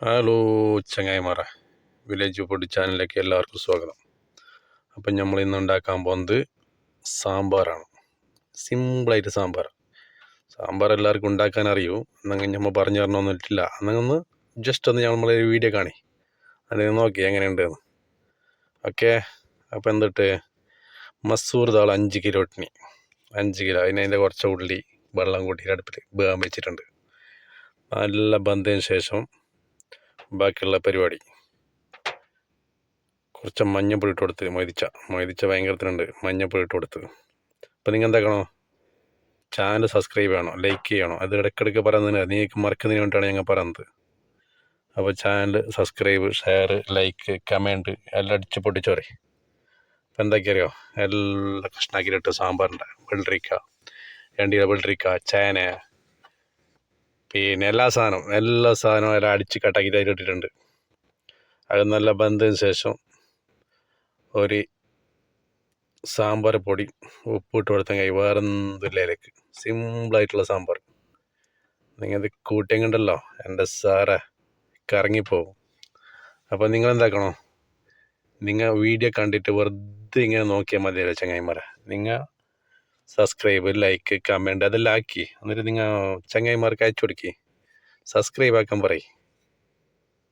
Hello ചങ്ങായിമാറ village food ചാനലിലേക്ക് എല്ലാവർക്കും സ്വാഗതം. അപ്പം നമ്മൾ ഇന്ന് ഉണ്ടാക്കാൻ പോകുന്നത് സാമ്പാറാണ്. സിമ്പിളായിട്ട് സാമ്പാർ. സാമ്പാർ എല്ലാവർക്കും ഉണ്ടാക്കാൻ അറിയൂ. എന്നങ്ങനെ നമ്മൾ പറഞ്ഞു തരണമെന്നിട്ടില്ല ഒന്ന് ജസ്റ്റ് ഒന്ന് നമ്മൾ വീഡിയോ കാണി. അതിന് നോക്കി എങ്ങനെയുണ്ടെന്ന്. ഓക്കെ അപ്പം എന്തിട്ട്? മസൂർ ദാൾ അഞ്ച് കിലോ ഇട്ടിനി. അഞ്ച് കിലോ. അതിന് അതിന്റെ കുറച്ച് ഉള്ളി വെള്ളം കൂട്ടി അടുപ്പിൽ വേഗം വെച്ചിട്ടുണ്ട്. നല്ല ബന്ധത്തിന് ശേഷം ബാക്കിയുള്ള പരിപാടി. കുറച്ച് മഞ്ഞപ്പൊടി ഇട്ട് കൊടുത്ത് മൊയ്തിച്ച. മൊയ്തിച്ച ഭയങ്കരത്തിനുണ്ട്. മഞ്ഞപ്പൊടി ഇട്ട് കൊടുത്ത്. അപ്പം നിങ്ങൾ എന്താക്കണോ? ചാനൽ സബ്സ്ക്രൈബ് ചെയ്യണോ? ലൈക്ക് ചെയ്യണോ? അത് ഇടയ്ക്കിടയ്ക്ക് പറയുന്നതിന് നിങ്ങൾക്ക് മറക്കുന്നതിന് വേണ്ടിയിട്ടാണ് ഞങ്ങൾ പറയുന്നത്. അപ്പോൾ channel subscribe share like comment എല്ലാം അടിച്ച് പൊട്ടിച്ചോരെ അപ്പം എന്താക്കിയറിയോ? എല്ലാം കഷ്ണാക്കിയിട്ട് സാമ്പാറുണ്ട് വെള്ളരിക്ക രണ്ടില വെള്ളരിക്ക ചേന പിന്നെ എല്ലാ സാധനവും എല്ലാ സാധനവും എല്ലാം അടിച്ച് കട്ടാക്കിയിട്ട് അതിൽ ഇട്ടിട്ടുണ്ട്. അത് നല്ല ബന്ധത്തിന് ശേഷം ഒരു സാമ്പാർ പൊടി ഉപ്പിട്ട് കൊടുത്താൽ കൈ വേറെ എന്തില്ലേക്ക് സിമ്പിളായിട്ടുള്ള സാമ്പാർ. നിങ്ങൾ ഇത് കൂട്ടിയെങ്കിണ്ടല്ലോ എന്റെ സാറേ കറങ്ങിപ്പോവും. അപ്പോൾ നിങ്ങൾ എന്താക്കണോ? നിങ്ങൾ വീഡിയോ കണ്ടിട്ട് വെറുതെ ഇങ്ങനെ നോക്കിയാൽ മതിയല്ലോ ചങ്ങായിമാരെ. നിങ്ങൾ സബ്സ്ക്രൈബ് ലൈക്ക് കമന്റ് അതെല്ലാം ആക്കി എന്നിട്ട് നിങ്ങൾ ചങ്ങായിമാർക്ക് അയച്ചു കൊടുക്കി. സബ്സ്ക്രൈബ് ആക്കാൻ പറയും.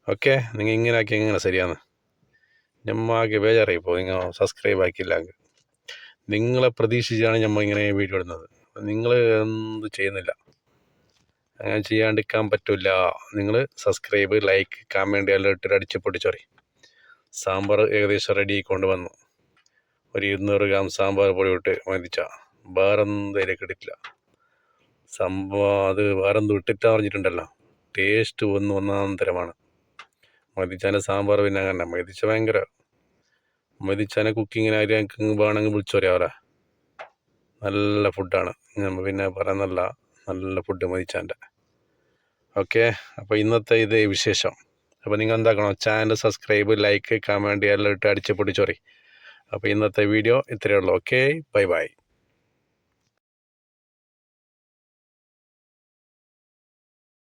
ഓക്കെ നിങ്ങൾ ഇങ്ങനെ ആക്കി എങ്ങനെ ശരിയാണ്. ഞമ്മാകെ ബേജാറായി ഇപ്പോൾ നിങ്ങൾ സബ്സ്ക്രൈബ് ആക്കിയില്ല. നിങ്ങളെ പ്രതീക്ഷിച്ചാണ് ഞമ്മ ഇങ്ങനെ വീഡിയോ ഇടുന്നത്. നിങ്ങൾ എന്ത് ചെയ്യുന്നില്ല. അങ്ങനെ ചെയ്യാണ്ടിരിക്കാൻ പറ്റില്ല നിങ്ങൾ സബ്സ്ക്രൈബ് ലൈക്ക് കമന്റ് എല്ലാം ഇട്ടിട്ട് അടിച്ച് പൊട്ടിച്ചോറി സാമ്പാർ ഏകദേശം റെഡി കൊണ്ടുവന്നു ഒരു ഇരുന്നൂറ് ഗ്രാം സാമ്പാർ പൊടി ഇട്ട് മതിച്ച വേറെന്തും അതിലേക്ക് ഇട്ടിട്ടില്ല സംഭവം അത് വേറെന്തും ഇട്ടിട്ടാ പറഞ്ഞിട്ടുണ്ടല്ലോ. ടേസ്റ്റ് ഒന്ന് ഒന്നാം തരമാണ് സാമ്പാർ പിന്നെ അങ്ങനെ. മതിച്ച ഭയങ്കര മതിച്ചാനെ കുക്കിങ്ങിന് ആരും വേണമെങ്കിൽ വിളിച്ചു പറയാ നല്ല ഫുഡാണ് നമ്മൾ പിന്നെ പറയുന്നല്ല നല്ല ഫുഡ് മതിച്ചാന്റെ ഓക്കെ അപ്പോൾ ഇന്നത്തെ ഇത് വിശേഷം. അപ്പോൾ നിങ്ങൾ എന്താക്കണം? ചാനൽ സബ്സ്ക്രൈബ് ലൈക്ക് കമന്റ് എല്ലാം ഇട്ട് അടിച്ച് പൊടിച്ചോറി അപ്പോൾ ഇന്നത്തെ വീഡിയോ ഇത്രയേ ഉള്ളൂ. Okay bye bye